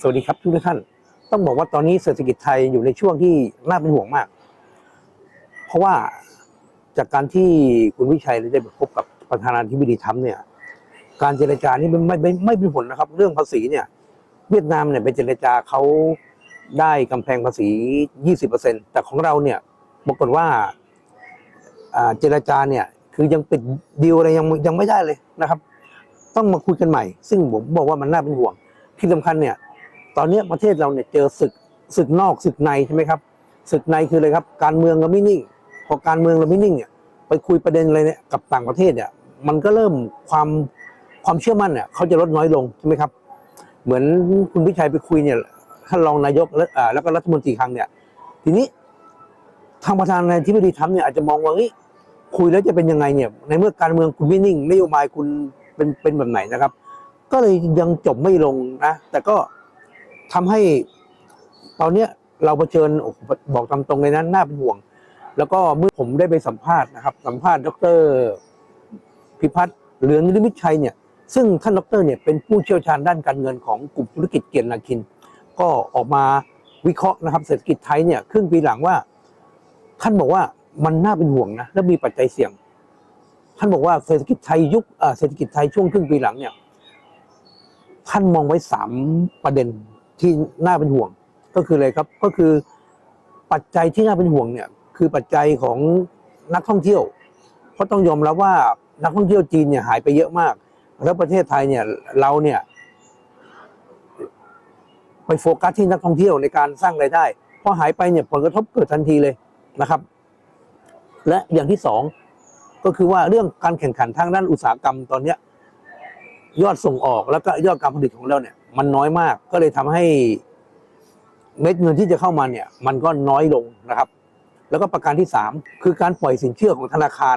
สวัสดีครับทุกท่าน ต้องบอกว่าตอนนี้เศรษฐกิจไทยอยู่ในช่วงที่น่าเป็นห่วงมาก เพราะว่าจากการที่คุณวิชัยได้ไปพบกับประธานาธิบดีทรัมเนี่ย การเจรจานี่ไม่ไม่ไม่ไม่เป็นผลนะครับ เรื่องภาษีเนี่ย เวียดนามเนี่ยไปเจรจาเขาได้กำแพงภาษี 20%แต่ของเราเนี่ยปรากฏว่าอ่าเจรจาเนี่ย คือยังปิดดีลอะไรยังยังไม่ได้เลยนะครับ ต้องมาคุยกันใหม่ ซึ่งผมบอกว่ามันน่าเป็นห่วงที่สำคัญเนี่ย ตอนนี้ประเทศเราเนี่ยเจอศึกศึกนอกศึกในใช่ไหมครับศึกในคืออะไรครับ การเมืองเราไม่นิ่งพอการเมืองเราไม่นิ่งเนี่ยไปคุยประเด็นอะไรเนี่ยกับต่างประเทศเนี่ยมันก็เริ่มความความเชื่อมั่นเนี่ยเขาจะลดน้อยลงใช่ไหมครับ เหมือนคุณพิชัยไปคุยเนี่ยท่านรองนายกแล้วก็รัฐมนตรีคลังเนี่ย ทีนี้ทางประธานาธิบดีทรัมป์เนี่ยอาจจะมองว่าเฮ้ยคุยแล้วจะเป็นยังไงเนี่ยในเมื่อการเมืองคุณไม่นิ่งนโยบายคุณเป็นเป็นแบบไหนนะครับ ก็เลยยังจบไม่ลงนะ แต่ก็ ทำให้ตอนเนี้ยเราเผชิญบอกตามตรงเลยนะน่าเป็นห่วง แล้วก็เมื่อผมได้ไปสัมภาษณ์นะครับ สัมภาษณ์ดรพิพัฒน์เหลืองนิมิตชัยเนี่ยซึ่งท่านดรเนี่ยเป็นผู้เชี่ยวชาญด้านการเงินของกลุ่มธุรกิจเกียรตินาคิน ก็ออกมาวิเคราะห์นะครับเศรษฐกิจไทยเนี่ยครึ่งปีหลังว่า ท่านบอกว่ามันน่าเป็นห่วงนะและมีปัจจัยเสี่ยง ท่านบอกว่าเศรษฐกิจไทยยุคอ่อเศรษฐกิจไทยช่วงครึ่งปีหลังเนี่ยท่านมองไว้สามประเด็น ที่น่าเป็นห่วงก็คืออะไรครับก็คือปัจจัยที่น่าเป็นห่วงเนี่ยคือปัจจัยของนักท่องเที่ยว เพราะต้องยอมรับว่านักท่องเที่ยวจีนเนี่ยหายไปเยอะมาก แล้วประเทศไทยเนี่ยเราเนี่ยไปโฟกัสที่นักท่องเที่ยวในการสร้างรายได้พอหายไปเนี่ยผลกระทบเกิดทันทีเลยนะครับ และอย่างที่สองก็คือว่าเรื่องการแข่งขันทางด้านอุตสาหกรรมตอนเนี้ยยอดส่งออกแล้วก็ยอดการผลิตของเราเนี่ย มันน้อยมาก ก็เลยทำให้เม็ดเงินที่จะเข้ามาเนี่ย มันก็น้อยลงนะครับ แล้วก็ประการที่สามคือการปล่อยสินเชื่อของธนาคาร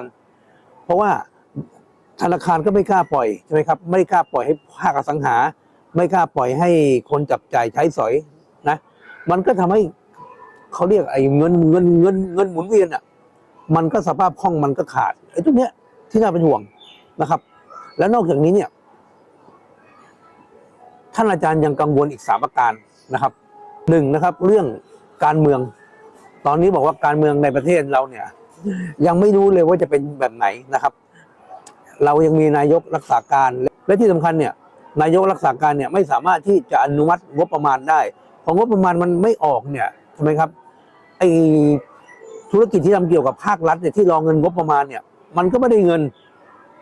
เพราะว่าธนาคารก็ไม่กล้าปล่อยใช่ไหมครับ ไม่กล้าปล่อยให้ภาคอสังหา ไม่กล้าปล่อยให้คนจับจ่ายใช้สอยนะ มันก็ทำให้เขาเรียกไอ้เงินเงินเงินเงินหมุนเวียนอะ มันก็สภาพคล่องมันก็ขาดไอ้ตรงเนี้ยที่น่าเป็นห่วงนะครับ แล้วนอกจากนี้เนี่ย ท่านอาจารย์ยังกังวลอีกสามประการนะครับหนึ่งนะครับ เรื่องการเมือง ตอนนี้บอกว่าการเมืองในประเทศเราเนี่ย ยังไม่รู้เลยว่าจะเป็นแบบไหนนะครับ เรายังมีนายกรักษาการและที่สำคัญเนี่ย นายกรักษาการเนี่ยไม่สามารถที่จะอนุมัติงบประมาณได้พองบประมาณมันไม่ออกเนี่ยทำไหมครับไอธุรกิจที่ทำเกี่ยวกับภาครัฐเนี่ยที่รอเงินงบประมาณเนี่ย มันก็ไม่ได้เงิน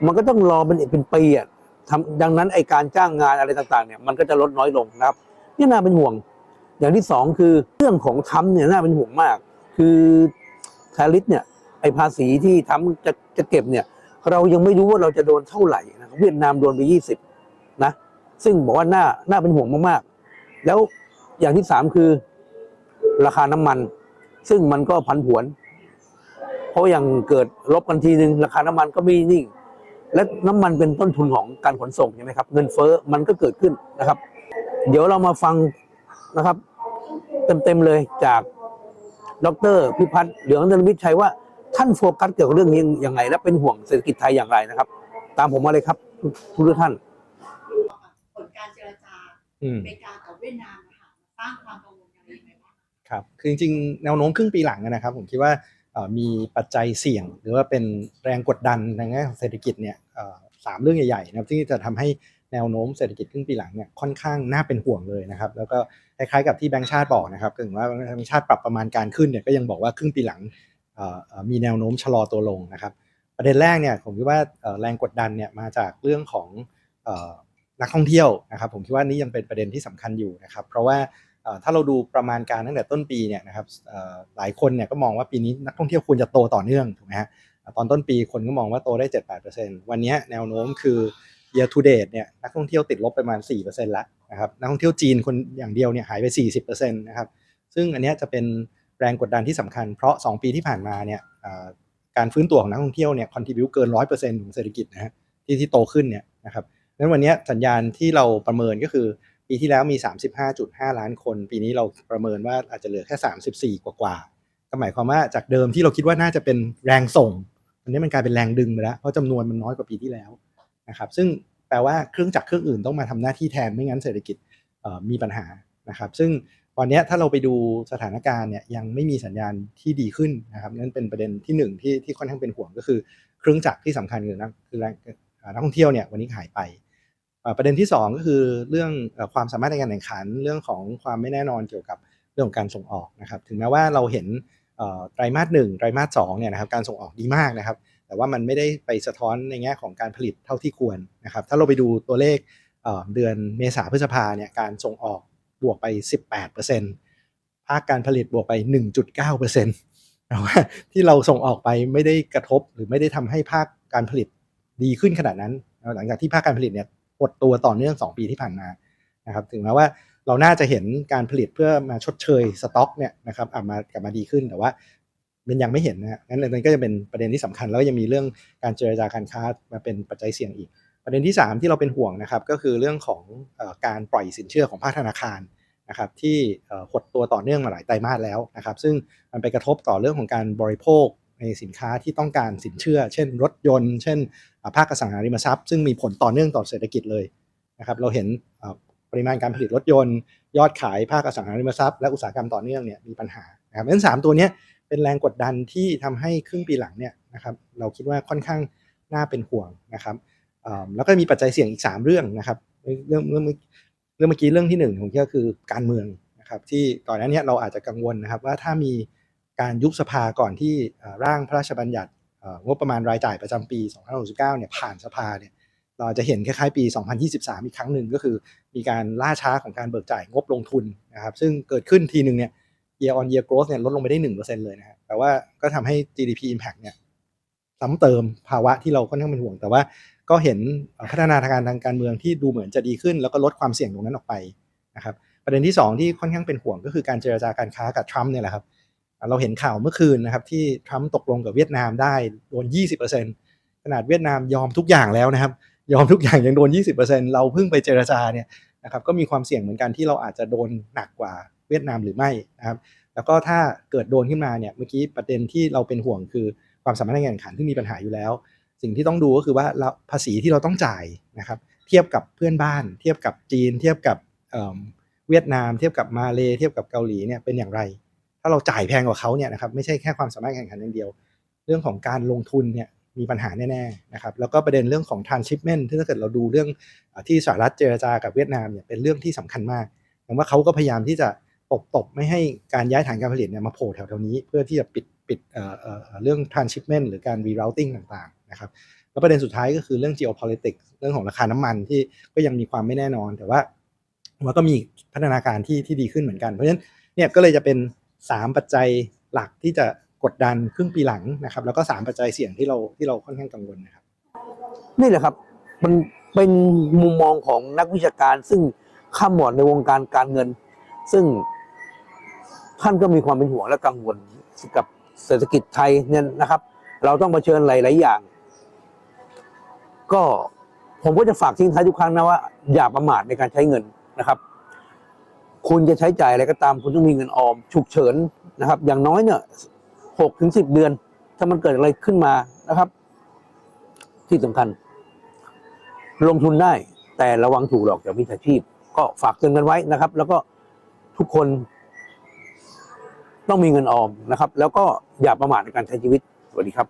มันก็ต้องรอเป็นเป็นปีอะ ทำดังนั้นไอการจ้างงานอะไรต่างๆเนี่ยมันก็จะลดน้อยลงนะครับนี่น่าเป็นห่วง อย่างที่สองคือเรื่องของทำเนี่ยน่าเป็นห่วงมาก คือทาริสเนี่ยไอภาษีที่ทำจะจะเก็บเนี่ยเรายังไม่รู้ว่าเราจะโดนเท่าไหร่นะเวียดนามโดนไปยี่สิบนะซึ่งบอกว่าน่าน่าเป็นห่วงมากๆ แล้วอย่างที่สามคือราคาน้ำมัน ซึ่งมันก็ผันผวน เพราะอย่างเกิดลบกันทีนึงราคาน้ำมันก็ไม่นิ่ง และน้ำมันเป็นต้นทุนของการขนส่งใช่ไหมครับ เงินเฟ้อมันก็เกิดขึ้นนะครับ เดี๋ยวเรามาฟังนะครับ เต็มๆเลยจากดรพิพัฒน์เหลืองนรมิตรชัยว่าท่านโฟกัสเกี่ยวกับเรื่องนี้ยังไง และเป็นห่วงเศรษฐกิจไทยอย่างไรนะครับ ตามผมมาเลยครับ ทุกท่านผลการเจรจาอืมอเมริกากับเวียดนามนะคะสร้างความกังวลยังไงไหมบ้างครับ คือจริงๆแนวโน้มครึ่งปีหลังอะนะครับ ผมคิดว่าเอ่อ มีปัจจัยเสี่ยง หรือว่าเป็นแรงกดดันในแง่ของเศรษฐกิจเนี่ยสามเรื่องใหญ่ๆนะครับที่จะทำให้แนวโน้มเศรษฐกิจครึ่งปีหลังเนี่ยค่อนข้างน่าเป็นห่วงเลยนะครับ แล้วก็คล้ายๆกับที่แบงก์ชาติบอกนะครับก็ถึงว่าแบงก์ชาติปรับประมาณการขึ้นเนี่ยก็ยังบอกว่าครึ่งปีหลังมีแนวโน้มชะลอตัวลงนะครับ ประเด็นแรกเนี่ยผมคิดว่าแรงกดดันเนี่ยมาจากเรื่องของนักท่องเที่ยวนะครับ ผมคิดว่านี่ยังเป็นประเด็นที่สำคัญอยู่นะครับ เพราะว่า ถ้าเราดูประมาณการตั้งแต่ต้นปีเนี่ยนะครับหลายคนเนี่ยก็มองว่าปีนี้นักท่องเที่ยวควรจะโตต่อเนื่องถูกไหมฮะตอนต้นปีคนก็มองว่าโตได้ 7-8%วันนี้แนวโน้มคือ year to date เนี่ยนักท่องเที่ยวติดลบประมาณ 4%แล้วนะครับนักท่องเที่ยวจีนคนอย่างเดียวเนี่ยหายไป 40%นะครับซึ่งอันนี้จะเป็นแรงกดดันที่สำคัญเพราะ 2 ปีที่ผ่านมาเนี่ยการฟื้นตัวของนักท่องเที่ยวเนี่ยคอนทิบิวเกิน 100%ของเศรษฐกิจนะฮะที่ที่โตขึ้นเนี่ยนะครับงั้นวันนี้สัญญาณที่เราประเมินก็คือ ปีที่แล้วมี 35.5 ล้านคน ปีนี้เราประเมินว่าอาจจะเหลือแค่ 34 กว่าๆก็หมายความว่าจากเดิมที่เราคิดว่าน่าจะเป็นแรงส่งอันนี้มันกลายเป็นแรงดึงไปแล้วเพราะจำนวนมันน้อยกว่าปีที่แล้วนะครับ ซึ่งแปลว่าเครื่องจักรเครื่องอื่นต้องมาทำหน้าที่แทนไม่งั้นเศรษฐกิจมีปัญหานะครับ ซึ่งตอนนี้ถ้าเราไปดูสถานการณ์เนี่ยยังไม่มีสัญญาณที่ดีขึ้นนะครับนั่นเป็นประเด็นที่หนึ่งที่ที่ค่อนข้างเป็นห่วงก็คือ เครื่องจักรที่สำคัญคือนักคือนักท่องเที่ยวเนี่ยวันนี้หายไป ประเด็นที่สองก็คือเรื่องความสามารถในการแข่งขันเรื่องของความไม่แน่นอนเกี่ยวกับเรื่องของการส่งออกนะครับถึงแม้ว่าเราเห็นไตรมาสหนึ่งไตรมาสสองเนี่ยนะครับการส่งออกดีมากนะครับ แต่ว่ามันไม่ได้ไปสะท้อนในแง่ของการผลิตเท่าที่ควรนะครับถ้าเราไปดูตัวเลขเดือนเมษาพฤษภาเนี่ยการส่งออกบวกไป 18%ภาคการผลิตบวกไป 1.9%แต่ว่าที่เราส่งออกไปไม่ได้กระทบหรือไม่ได้ทำให้ภาคการผลิตดีขึ้นขนาดนั้น หลังจากที่ภาคการผลิตเนี่ย หดตัวต่อเนื่อง 2 ปีที่ผ่านมานะครับถึงแม้ว่าเราน่าจะเห็นการผลิตเพื่อมาชดเชยสต็อกเนี่ยนะครับอะมากลับมาดีขึ้นแต่ว่ามันยังไม่เห็นนะงั้นมันก็จะเป็นประเด็นที่สำคัญแล้วก็ยังมีเรื่องการเจรจาการค้ามาเป็นปัจจัยเสี่ยงอีก ประเด็นที่ 3 ที่เราเป็นห่วงนะครับก็คือเรื่องของอการปล่อยสินเชื่อของภาคธนาคารนะครับที่หดตัวต่อเนื่องมาหลายไตรมาสแล้วนะครับซึ่งมันไปกระทบต่อเรื่องของการบริโภค ในสินค้าที่ต้องการสินเชื่อ เช่น รถยนต์ เช่นภาคอสังหาริมทรัพย์ ซึ่งมีผลต่อเนื่องต่อเศรษฐกิจเลยนะครับเราเห็นปริมาณการผลิตรถยนต์ ยอดขายภาคอสังหาริมทรัพย์และอุตสาหกรรมต่อเนื่องเนี่ยมีปัญหานะครับเพราะฉะนั้นสามตัวนี้เป็นแรงกดดันที่ทำให้ครึ่งปีหลังเนี่ยนะครับเราคิดว่าค่อนข้างน่าเป็นห่วงนะครับแล้วก็มีปัจจัยเสี่ยงอีก 3 เรื่องนะครับเรื่องเรื่องเรื่องเมื่อกี้เรื่องที่หนึ่งผมคิดว่าคือการเมืองนะครับที่ก่อนหน้านี้เราอาจจะกังวลนะครับว่าถ้ามี การยุบสภาก่อนที่ร่างพระราชบัญญัติงบประมาณรายจ่ายประจำปี2569เนี่ยผ่านสภาเนี่ยเราจะเห็นคล้ายๆปี 2023 อีกครั้งหนึ่งก็คือ มีการล่าช้าของการเบิกจ่ายงบลงทุนนะครับซึ่งเกิดขึ้นทีหนึ่งเนี่ย year on year growth เนี่ยลดลงไปได้หนึ่งเลยนะฮะแต่ว่าก็ทำให้ GDP impact เนี่ยซ้ำเติมภาวะที่เราค่อนข้างเป็นห่วง แต่ว่าก็เห็นพัฒนาทางการทางการเมืองที่ดูเหมือนจะดีขึ้น แล้วก็ลดความเสี่ยงตรงนั้นออกไปนะครับประเด็นที่ 2 ที่ค่อนข้างเป็นห่วงก็คือการเจรจาการค้ากับทรัมป์เนี่ยแหละครับ เราเห็นข่าวเมื่อคืนนะครับที่ทรัมป์ตกลงกับเวียดนามได้โดน 20%ขนาดเวียดนามยอมทุกอย่างแล้วนะครับ ยอมทุกอย่างยังโดน 20%เราเพิ่งไปเจรจาเนี่ยนะครับก็มีความเสี่ยงเหมือนกันที่เราอาจจะโดนหนักกว่าเวียดนามหรือไม่นะครับแล้วก็ถ้าเกิดโดนขึ้นมาเนี่ยเมื่อกี้ประเด็นที่เราเป็นห่วงคือความสามารถในการแข่งขันที่มีปัญหาอยู่แล้ว สิ่งที่ต้องดูก็คือว่าภาษีที่เราต้องจ่ายนะครับเทียบกับเพื่อนบ้าน เทียบกับจีน เทียบกับเอิ่มเวียดนาม เทียบกับมาเลเทียบกับเกาหลีเนี่ยเป็นอย่างไร ถ้าเราจ่ายแพงกว่าเขาเนี่ยนะครับไม่ใช่แค่ความสามารถแข่งขันอย่างเดียว เรื่องของการลงทุนเนี่ยมีปัญหาแน่ๆนะครับแล้วก็ประเด็นเรื่องของ transshipment ที่ถ้าเกิดเราดูเรื่องที่สหรัฐเจรจากับเวียดนามเนี่ยเป็นเรื่องที่สำคัญมากแต่ว่าเขาก็พยายามที่จะตบตบไม่ให้การย้ายฐานการผลิตเนี่ยมาโผล่แถวๆนี้ เพื่อที่จะปิดปิดเอ่อเอ่อเรื่อง transshipment หรือการ rerouting ต่างๆนะครับแล้วประเด็นสุดท้ายก็คือเรื่อง geopolitics เรื่องของราคาน้ำมันที่ก็ยังมีความไม่แน่นอน แต่ว่ามันก็มีพัฒนาการที่ที่ดีขึ้นเหมือนกันเพราะฉะนั้นเนี่ยก็เลยจะเป็น 3 ปัจจัยหลักที่จะกดดันครึ่งปีหลังนะครับ แล้วก็ 3 ปัจจัยเสี่ยงที่เราที่เราค่อนข้างกังวลนะครับ นี่แหละครับมันเป็นมุมมองของนักวิชาการ ซึ่งข้ามหมอดในวงการการเงิน ซึ่งท่านก็มีความเป็นห่วงและกังวลกับเศรษฐกิจไทยเนี่ยนะครับ เราต้องเผชิญหลาย ๆ อย่าง ก็ผมก็จะฝากทิ้งท้ายทุกครั้งนะว่า อย่าประมาทในการใช้เงินนะครับ คุณจะใช้จ่ายอะไรก็ตามคุณต้องมีเงินออม ฉุกเฉินนะครับ อย่างน้อยเนี่ยหกถึงสิบเดือน ถ้ามันเกิดอะไรขึ้นมานะครับ ที่สำคัญ ลงทุนได้ แต่ระวังถูกหลอกจากมิจฉาชีพ ก็ฝากเตือนกันไว้นะครับ แล้วก็ทุกคน ต้องมีเงินออมนะครับ แล้วก็อย่าประมาทในการใช้ชีวิตสวัสดีครับ